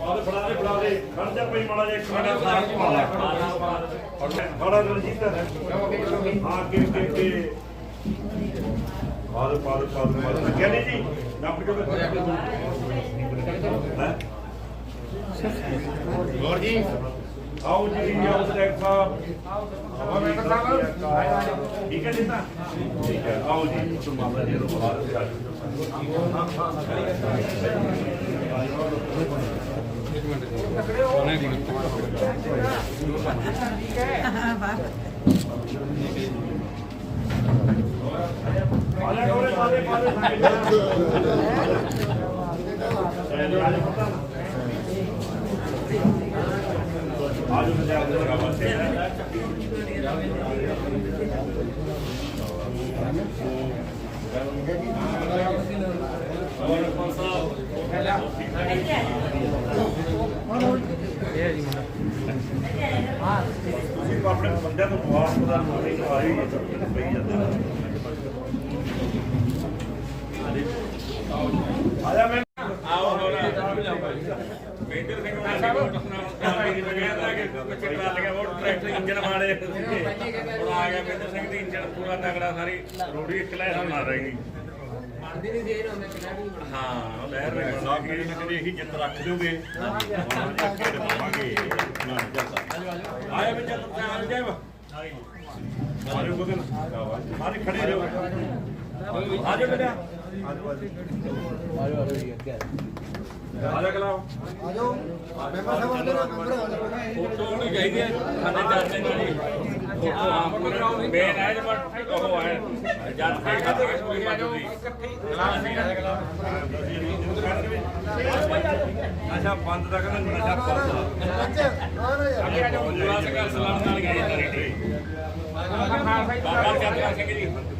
ਆਹ ਫੜਾ ਦੇ ਫੜਾ ਦੇ ਖੜ ਜਾ ਕੋਈ ਮਾੜਾ ਜਿਹਾ ਇੱਕ ਮਿੰਟ ਫੜਾ ਰਣਜੀਤ ਹਾਂ ਕਿ ਕਿ ਕਿ ਆਹ ਪਾਦ ਪਾਦ ਪਾਦ ਕਹਿੰਦੇ ਜੀ ਨੱਪ ਕੇ ਹੈ ਹੋਰ ਜੀ ਆਓ ਜੀ ਆਓ ਸੈਕ ਸਾਹਿਬ ਆਓ ਮੈਂਬਰ ਸਾਹਿਬ ਠੀਕ ਹੈ ਜੀ ਤਾਂ ਠੀਕ ਹੈ ਆਓ ਜੀ ਤੁਹਾਨੂੰ ਮਾਮਲਾ ਦੇ ਦਿਓ ਬਾਹਰ ਆਲੇ ਕੋਲੇ ਪਾਦੇ ਪਾਦੇ ਆਜੋ ਮੈਂ ਆਪ ਦਾ ਕੰਮ ਤੁਸੀਂ ਆਪਣੇ ਬੰਦਿਆਂ ਨੂੰ ਜਵਾਬ ਦਾ ਨੋਟਿਸ ਆ ਪਈ ਜਾਂਦਾ ਆਜਾ ਮੈਂ ਆਓ ਹੁਣ ਮਹਿੰਦਰ ਸਿੰਘ ਦਾ ਸਾਹਿਬ ਕਾਮੀ ਕਿ ਕੁਝ ਕਰਾ ਲਿਆ ਉਹ ਟਰੈਕਟਰ ਇੰਜਨ ਮਾਰੇ ਹੁਣ ਆ ਗਿਆ ਮਹਿੰਦਰ ਸਿੰਘ ਦੀ ਇੰਜਨ ਪੂਰਾ ਤਗੜਾ ਸਾਰੀ ਰੋੜੀ ਇਕਲਾ ਹੀ ਮਾਰ ਰਹੀ ਹਾਂ ਲਹਿਰ ਰਹੀ ਸਾਹ ਕਿਹੜੀ ਨਾ ਕਿਹੜੀ ਇਹੀ ਜਿੱਤ ਰੱਖ ਦਿਓਗੇ ਉਹਨਾਂ ਦੇ ਅੱਗੇ ਦਵਾਵਾਂਗੇ ਆਇਆ ਵਿੱਚ ਤਾਂ ਆ ਜਾਏ ਸਾਰੇ ਬਗਨ ਸਾਰੇ ਖੜੇ ਰਹੋ। ਆ ਜਾਓ ਬੇਟਾ। ਆ ਜਾ ਕਲਾਓ ਫੋਟੋ ਹੋਣੀ ਚਾਹੀਦੀ ਹੈ ਸਾਡੇ ਚਾਚੇ ਨਾਲ ਹੀ ਮੇਨ ਹੈ ਜਦ ਉਹ ਹੈ ਜਦ ਕੇ ਖਾਤੇ ਕੋਈ ਬਾਜੂ ਦੀ ਨਸ਼ਾ ਬੰਦ ਦਾ ਕਹਿੰਦਾ ਨਸ਼ਾ ਪਾਉਂਦਾ ਬੁਲਾ ਸਗਾ ਸਲਾਮ ਨਾਲ ਗਏ ਸਾਰੇ ਬਾਬਾ ਚਾਚਾ ਸਿੰਘ ਜੀ ਚਾਚਾ ਸਿੰਘ ਜੀ ਉਰੇ ਆ ਜਾਓ ਉਰੇ ਚਾਦਰੇ ਫੋਟੋ ਵੀ ਆ ਜਾਓ ਜੀ ਮਾਰ ਕੇ ਆ ਜਾਓ ਭਾਈ ਮਾਰ ਕੇ ਆਓ ਬਿਲਕੁਲ ਕੇ ਮਾਰ ਕੇ ਆ ਜਾਓ ਬਾਈ ਜੀ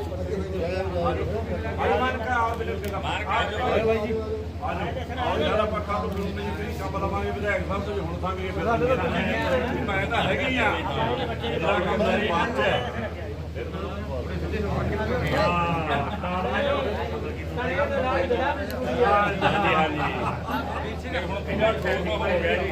ਹਾਂਜੀ ਹਾਂਜੀ ਹੁਣ ਕਿੰਨਾ ਫੋਟੋ ਹੋ। ਗਿਆ ਜੀ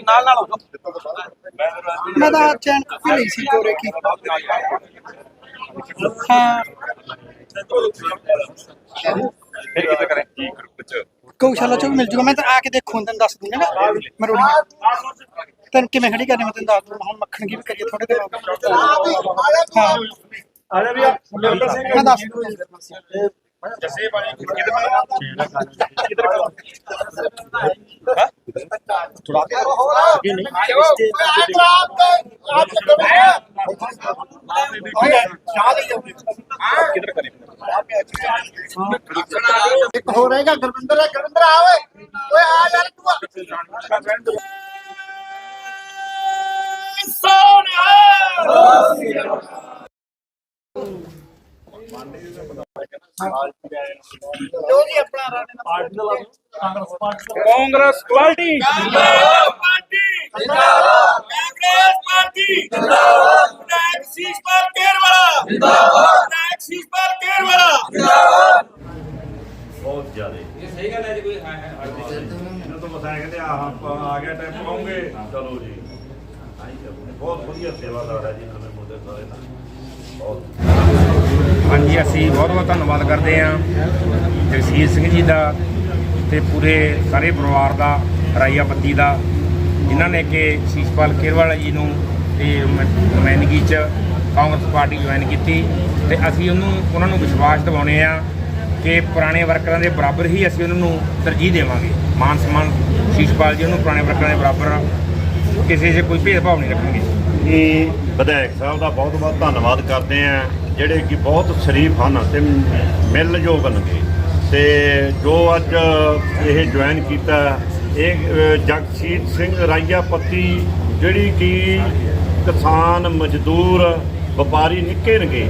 ਨਾਲ ਨਾਲ ਹੋ ਮੈਂ ਤਾਂ ਚੈਨ ਕਾਪੀ ਲਈ ਸੀ ਗੋਰੇ ਕੀ। ਹਾਂ। ਫਿਰ ਕਿਤੇ ਕਰੇ? ਜੀ ਗਰੁੱਪ ਚ ਗਊਸ਼ਾਲਾ ਚੋਂ ਵੀ ਮਿਲ ਜੂਗਾ। ਮੈਂ ਤਾਂ ਆ ਕੇ ਦੇਖੂ ਤੈਨੂੰ ਦੱਸ ਦੂੰਗਾ ਨਾ। ਮਰੋੜੀ ਤੈਨੂੰ ਕਿਵੇਂ ਖੜੀ ਕਰਨੀ? ਮੈਂ ਤੈਨੂੰ ਦੱਸ ਦੂੰਗਾ ਹੁਣ ਮੱਖਣ ਕੀ ਵੀ ਕਰੀਏ? ਥੋੜੇ ਦਿਨ ਹਾਂ। ਆ ਜਾ ਵੀ ਮੈਂਬਰ ਸਿੰਘ ਮੈਂ ਦੱਸ ਦੂੰਗਾ ਜੱਸੇ ਭਾਜੀ ਕਿਧਰ ਕਿਧਰ ਥੋੜਾ ਅੱਗੇ ਨਹੀਂ ਕਿਧਰ ਕਰੇ? ਇੱਕ ਹੋ ਰਹੇਗਾ ਗੁਰਵਿੰਦਰ ਹੈ ਗੁਰਵਿੰਦਰ ਆ ਓਏ। ਓਏ ਆ ਯਾਰ ਤੂੰ ਜੋ ਜੀ ਆਪਣਾ ਰਾਣੇ ਕਾਂਗਰਸ ਕੁਆਲਿਟੀ ਪਾਰਟੀ ਜਿੰਦਾਬਾਦ ਕਾਂਗਰਸ ਪਾਰਟੀ ਜਿੰਦਾਬਾਦ ਵਿਧਾਇਕ ਸੀਸਪਾਲ ਕੇਰਵਾਲਾ ਜਿੰਦਾਬਾਦ ਵਿਧਾਇਕ ਸੀਸਪਾਲ ਕੇਰਵਾਲਾ ਬਹੁਤ ਜ਼ਿਆਦੇ ਇਹ ਸਹੀ ਗੱਲ ਹੈ ਜੀ ਕੋਈ ਇਹਨਾਂ ਤੋਂ ਬਸਾਇਆ ਕਹਿੰਦੇ ਆ ਆਪਾਂ ਆ ਗਿਆ ਟਾਈਮ ਪਾਉਂਗੇ ਚਲੋ ਜੀ ਆਈ ਚੱਲੋ ਬਹੁਤ ਵਧੀਆ ਸੇਵਾਦਾਰ ਹੈ ਜੀ ਇਹਨਾਂ ਦੇ ਸਾਰੇ ਦਾ। ਬਹੁਤ। ਹਾਂਜੀ, ਅਸੀਂ ਬਹੁਤ ਬਹੁਤ ਧੰਨਵਾਦ ਕਰਦੇ ਹਾਂ ਜਗਸੀਰ ਸਿੰਘ ਜੀ ਦਾ ਤੇ ਪੂਰੇ ਸਾਰੇ ਪਰਿਵਾਰ ਦਾ, ਰਾਈਆ ਬੱਤੀ ਦਾ, ਜਿਨ੍ਹਾਂ ਨੇ ਕਿ ਸੀਸਪਾਲ ਕੇਰਵਾਲਾ ਜੀ ਨੂੰ ਤੇ ਨੁਮਾਇੰਦਗੀ 'ਚ ਕਾਂਗਰਸ ਪਾਰਟੀ ਜੁਆਇਨ ਕੀਤੀ ਤੇ ਅਸੀਂ ਉਹਨੂੰ, ਉਹਨਾਂ ਨੂੰ ਵਿਸ਼ਵਾਸ ਦਿਵਾਉਂਦੇ ਆ ਕਿ ਪੁਰਾਣੇ ਵਰਕਰਾਂ ਦੇ ਬਰਾਬਰ ਹੀ ਅਸੀਂ ਉਹਨਾਂ ਨੂੰ ਤਰਜੀਹ ਦੇਵਾਂਗੇ। ਮਾਨ ਸਨਮਾਨ ਸੀਸਪਾਲ ਜੀ ਉਹਨੂੰ ਪੁਰਾਣੇ ਵਰਕਰਾਂ ਦੇ ਬਰਾਬਰ ਕਿਸੇ 'ਚ ਕੋਈ ਭੇਦਭਾਵ ਨਹੀਂ ਰੱਖਣਗੇ। ਇਹ ਵਿਧਾਇਕ ਸਾਹਿਬ ਦਾ ਬਹੁਤ ਬਹੁਤ ਧੰਨਵਾਦ ਕਰਦੇ ਆ ਜਿਹੜੇ ਕਿ ਬਹੁਤ ਸ਼ਰੀਫ ਹਨ ਤੇ ਮਿਲਯੋਗ ਨੇਗੇ ਤੇ ਜੋ ਅੱਜ ਇਹ ਜੁਆਇਨ ਕੀਤਾ, ਇਹ ਜਗਸੀਤ ਸਿੰਘ ਰਾਈਆ ਪੱਤੀ ਜਿਹੜੀ ਕਿ ਕਿਸਾਨ ਮਜ਼ਦੂਰ ਵਪਾਰੀ ਨਿੱਕੇ ਨੇਗੇ,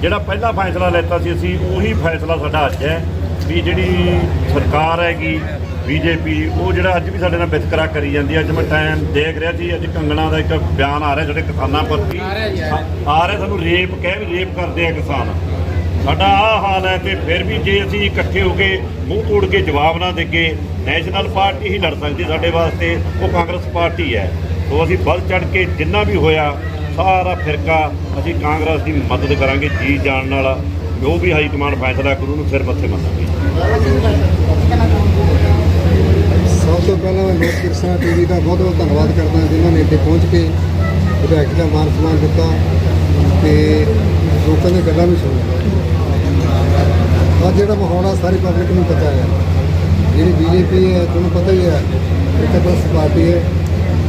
ਜਿਹੜਾ ਪਹਿਲਾ ਫੈਸਲਾ ਲੈਤਾ ਸੀ ਅਸੀਂ, ਉਹੀ ਫੈਸਲਾ ਸਾਡਾ ਅੱਜ ਹੈ ਵੀ ਜਿਹੜੀ ਸਰਕਾਰ ਹੈਗੀ ਬੀਜੇਪੀ ਉਹ ਜਿਹੜਾ ਅੱਜ ਵੀ ਸਾਡੇ ਨਾਲ ਵਿਤਕਰਾ ਕਰੀ ਜਾਂਦੀ ਹੈ ਅੱਜ ਮੈਂ ਟਾਈਮ ਦੇਖ ਰਿਹਾ ਸੀ ਅੱਜ ਕੰਗਣਾ ਦਾ ਇੱਕ ਬਿਆਨ ਆ ਰਿਹਾ ਸਾਡੇ ਕਿਸਾਨਾਂ ਪ੍ਰਤੀ ਆ ਰਿਹਾ ਸਾਨੂੰ ਰੇਪ ਕਹਿ ਵੀ ਰੇਪ ਕਰਦੇ ਆ ਕਿਸਾਨ। ਸਾਡਾ ਆਹ ਹਾਲ ਹੈ ਤੇ ਫਿਰ ਵੀ ਜੇ ਅਸੀਂ ਇਕੱਠੇ ਹੋ ਕੇ ਮੂੰਹ ਤੋੜ ਕੇ ਜਵਾਬ ਨਾ ਦੇਗੇ ਨੈਸ਼ਨਲ ਪਾਰਟੀ ਹੀ ਲੜ ਸਕਦੀ ਸਾਡੇ ਵਾਸਤੇ ਉਹ ਕਾਂਗਰਸ ਪਾਰਟੀ ਹੈ। ਸੋ ਅਸੀਂ ਵੱਧ ਚੜ ਕੇ ਜਿੰਨਾ ਵੀ ਹੋਇਆ ਸਾਰਾ ਫਿਰਕਾ ਅਸੀਂ ਕਾਂਗਰਸ ਦੀ ਮਦਦ ਕਰਾਂਗੇ ਜੀ ਜਾਣ ਨਾਲ। ਜੋ ਵੀ ਹਾਈ ਕਮਾਂਡ ਫੈਸਲਾ ਕਰੂ ਉਹਨੂੰ ਸਿਰ ਮੱਥੇ ਮੰਨਾਂਗੇ ਸਭ ਤੋਂ ਪਹਿਲਾਂ ਮੈਂ ਲੋਕ ਕਿਰਸਨਾ ਟੀਵੀ ਦਾ ਬਹੁਤ ਬਹੁਤ ਧੰਨਵਾਦ ਕਰਦਾ ਜਿਨ੍ਹਾਂ ਨੇ ਇੱਥੇ ਪਹੁੰਚ ਕੇ ਵਿਧਾਇਕ ਦਾ ਮਾਨ ਸਨਮਾਨ ਦਿੱਤਾ ਤੇ ਲੋਕਾਂ ਦੀਆਂ ਗੱਲਾਂ ਵੀ ਸੁਣੀਆਂ। ਅੱਜ ਜਿਹੜਾ ਮਾਹੌਲ ਆ, ਸਾਰੀ ਪਬਲਿਕ ਨੂੰ ਪਤਾ ਹੈ। ਜਿਹੜੀ ਬੀਜੇਪੀ ਹੈ, ਤੁਹਾਨੂੰ ਪਤਾ ਹੀ ਹੈ ਇਹ ਬਸ ਪਾਰਟੀ ਹੈ।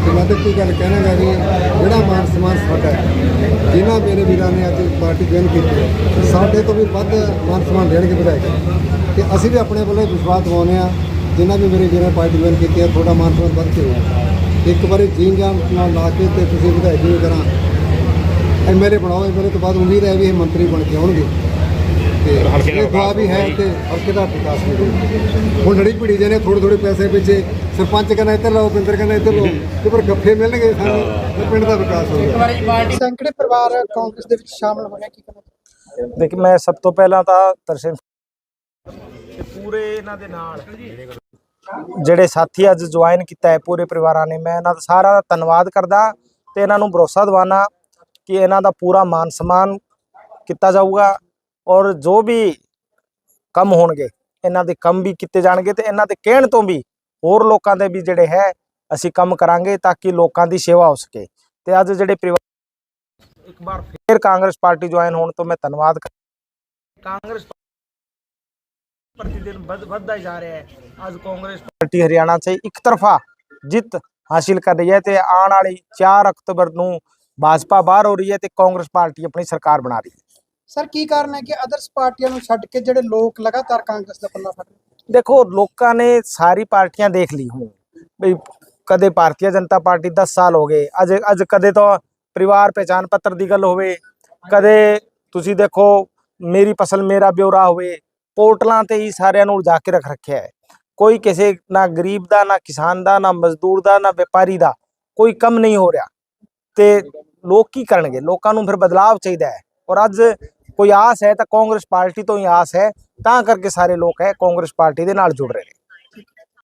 ਤੇ ਮੈਂ ਤਾਂ ਕੋਈ ਗੱਲ ਕਹਿਣਾ ਗਾ ਵੀ ਜਿਹੜਾ ਮਾਨ ਸਨਮਾਨ ਸਾਡਾ ਹੈ, ਜਿਨ੍ਹਾਂ ਮੇਰੇ ਵੀਰਾਂ ਨੇ ਅੱਜ ਪਾਰਟੀ ਜੁਆਇਨ ਕੀਤੀ ਹੈ, ਸਾਡੇ ਤੋਂ ਵੀ ਵੱਧ ਮਾਨ ਸਨਮਾਨ ਦੇਣਗੇ ਵਿਧਾਇਕ। ਤੇ ਅਸੀਂ ਵੀ ਆਪਣੇ ਵੱਲੋਂ ਵਿਸ਼ਵਾਸ ਦਿਵਾਉਂਦੇ ਆ ਜਿਨ੍ਹਾਂ ਵੀ ਮੇਰੇ ਨੇ ਪਾਰਟੀ ਜੁਆਇਨ ਕੀਤੀ ਹੈ ਥੋੜਾ ਮਾਨ ਸਨਮਾਨ ਵੱਧ ਕੇ ਇੱਕ ਵਾਰੀ ਜੀਨ ਜਾਨ ਨਾਲ ਲਾ ਕੇ ਤੇ ਤੁਸੀਂ ਵਿਧਾਇਕ ਦੀ ਤਰ੍ਹਾਂ ਐਮਐਲਏ ਬਣਾਓ ਐਮਐਲਏ ਤੋਂ ਬਾਅਦ ਉਮੀਦ ਹੈ ਵੀ ਇਹ ਮੰਤਰੀ ਬਣ ਕੇ ਆਉਣਗੇ। ਤੇ ਹਲਕੇ ਦਾ ਇਹ ਦੁਆ ਵੀ ਹੈ ਤੇ ਹਲਕੇ ਦਾ ਵਿਕਾਸ ਵੀ ਹੋਊ। ਹੁਣ ਲੜੀ ਭਿੜੀ ਦੇ ਨੇ ਥੋੜੇ ਥੋੜੇ ਪੈਸੇ ਪਿੱਛੇ ਸਰਪੰਚ ਕਹਿੰਦਾ ਇੱਧਰ ਲਾਓ ਪਿੰਦਰ ਕਹਿੰਦਾ ਇੱਧਰ ਲਾਓ ਤੇ ਪਰ ਗੱਫੇ ਮਿਲਣਗੇ ਸਾਨੂੰ ਤੇ ਪਿੰਡ ਦਾ ਵਿਕਾਸ ਹੋਊਗਾ। ਸੈਂਕੜੇ ਪਰਿਵਾਰ ਕਾਂਗਰਸ ਦੇ ਵਿੱਚ ਸ਼ਾਮਲ ਹੋ ਗਿਆ ਕੀ ਕਰਨਾ ਦੇਖੀ ਮੈਂ ਸਭ ਤੋਂ ਪਹਿਲਾਂ ਤਾਂ ਤਰਸੇਮ ਤੇ ਪੂਰੇ ਇਹਨਾਂ ਦੇ ਨਾਲ। ਜਿਹੜੇ ਸਾਥੀ ਅੱਜ ਜੁਆਇਨ ਕੀਤਾ ਹੈ ਪੂਰੇ ਪਰਿਵਾਰਾਂ ਨੇ, ਮੈਂ ਇਹਨਾਂ ਦਾ ਸਾਰਾ ਦਾ ਧੰਨਵਾਦ ਕਰਦਾ ਤੇ ਇਹਨਾਂ ਨੂੰ ਭਰੋਸਾ ਦਿਵਾਨਾ ਕਿ ਇਹਨਾਂ ਦਾ ਪੂਰਾ ਮਾਨ ਸਨਮਾਨ ਕੀਤਾ ਜਾਊਗਾ ਔਰ ਜੋ ਵੀ ਕੰਮ ਹੋਣਗੇ, ਇਹਨਾਂ ਦੇ ਕੰਮ ਵੀ ਕੀਤੇ ਜਾਣਗੇ ਤੇ ਇਹਨਾਂ ਦੇ ਕਹਿਣ ਤੋਂ ਵੀ ਹੋਰ ਲੋਕਾਂ ਦੇ ਵੀ ਜਿਹੜੇ ਹੈ, ਅਸੀਂ ਕੰਮ ਕਰਾਂਗੇ ਤਾਂ ਕਿ ਲੋਕਾਂ ਦੀ ਸੇਵਾ ਹੋ ਸਕੇ। ਤੇ ਅੱਜ ਜਿਹੜੇ ਪਰਿਵਾਰ ਇੱਕ ਵਾਰ ਫਿਰ ਕਾਂਗਰਸ ਪਾਰਟੀ ਜੁਆਇਨ ਹੋਣ ਤੋਂ ਮੈਂ ਧੰਨਵਾਦ ਕਰ ਕਾਂਗਰਸ ਪ੍ਰਤੀ ਦਿਨ ਵੱਧ ਵੱਧਦਾ ਹੀ ਜਾ ਰਿਹਾ ਹੈ ਅੱਜ ਕਾਂਗਰਸ ਪਾਰਟੀ ਹਰਿਆਣਾ 'ਚ ਇੱਕ ਤਰਫਾ ਜਿੱਤ ਹਾਸਿਲ ਕਰ ਰਹੀ ਹੈ ਤੇ ਆਉਣ ਵਾਲੀ 4 ਅਕਤੂਬਰ ਨੂੰ ਭਾਜਪਾ ਬਾਹਰ ਹੋ ਰਹੀ ਹੈ ਤੇ ਕਾਂਗਰਸ ਪਾਰਟੀ ਆਪਣੀ ਸਰਕਾਰ ਬਣਾ ਰਹੀ ਹੈ ਸਰ ਕੀ ਕਾਰਨ ਹੈ ਕਿ ਅਦਰਸ ਪਾਰਟੀਆਂ ਨੂੰ ਛੱਡ ਕੇ ਜਿਹੜੇ ਲੋਕ ਲਗਾਤਾਰ ਕਾਂਗਰਸ ਦਾ ਪੱਲਾ ਫੜ ਰਹੇ ਦੇਖੋ ਲੋਕਾਂ ਨੇ ਸਾਰੀ ਪਾਰਟੀਆਂ ਦੇਖ ਲਈ ਹੁਣ ਵੀ ਕਦੇ ਭਾਰਤੀ ਜਨਤਾ ਪਾਰਟੀ 10 ਸਾਲ ਹੋ ਗਏ ਅੱਜ ਅੱਜ ਕਦੇ ਤਾਂ ਪਰਿਵਾਰ ਪਹਿਚਾਨ ਪੱਤਰ ਦੀ ਗੱਲ ਹੋਵੇ ਕਦੇ ਤੁਸੀਂ ਦੇਖੋ ਮੇਰੀ ਫਸਲ ਮੇਰਾ ਬਿਉਰਾ ਹੋਵੇ ਪੋਰਟਲਾਂ ਤੇ ਹੀ ਸਾਰਿਆਂ ਨੂੰ ਉਲਝਾ ਕੇ ਰੱਖ ਰੱਖਿਆ ਹੈ। ਕੋਈ ਕਿਸੇ ਨਾ ਗਰੀਬ ਦਾ, ਨਾ ਕਿਸਾਨ ਦਾ, ਨਾ ਮਜ਼ਦੂਰ ਦਾ, ਨਾ ਵਪਾਰੀ ਦਾ ਕੋਈ ਕੰਮ ਨਹੀਂ ਹੋ ਰਿਹਾ। ਤੇ ਲੋਕ ਕੀ ਕਰਨਗੇ? ਲੋਕਾਂ ਨੂੰ ਫਿਰ ਬਦਲਾਵ ਚਾਹੀਦਾ ਹੈ। ਔਰ ਅੱਜ ਕੋਈ ਆਸ ਹੈ ਤਾਂ ਕਾਂਗਰਸ ਪਾਰਟੀ ਤੋਂ ਹੀ ਆਸ ਹੈ। ਤਾਂ ਕਰਕੇ ਸਾਰੇ ਲੋਕ ਹੈ ਕਾਂਗਰਸ ਪਾਰਟੀ ਦੇ ਨਾਲ ਜੁੜ ਰਹੇ ਨੇ।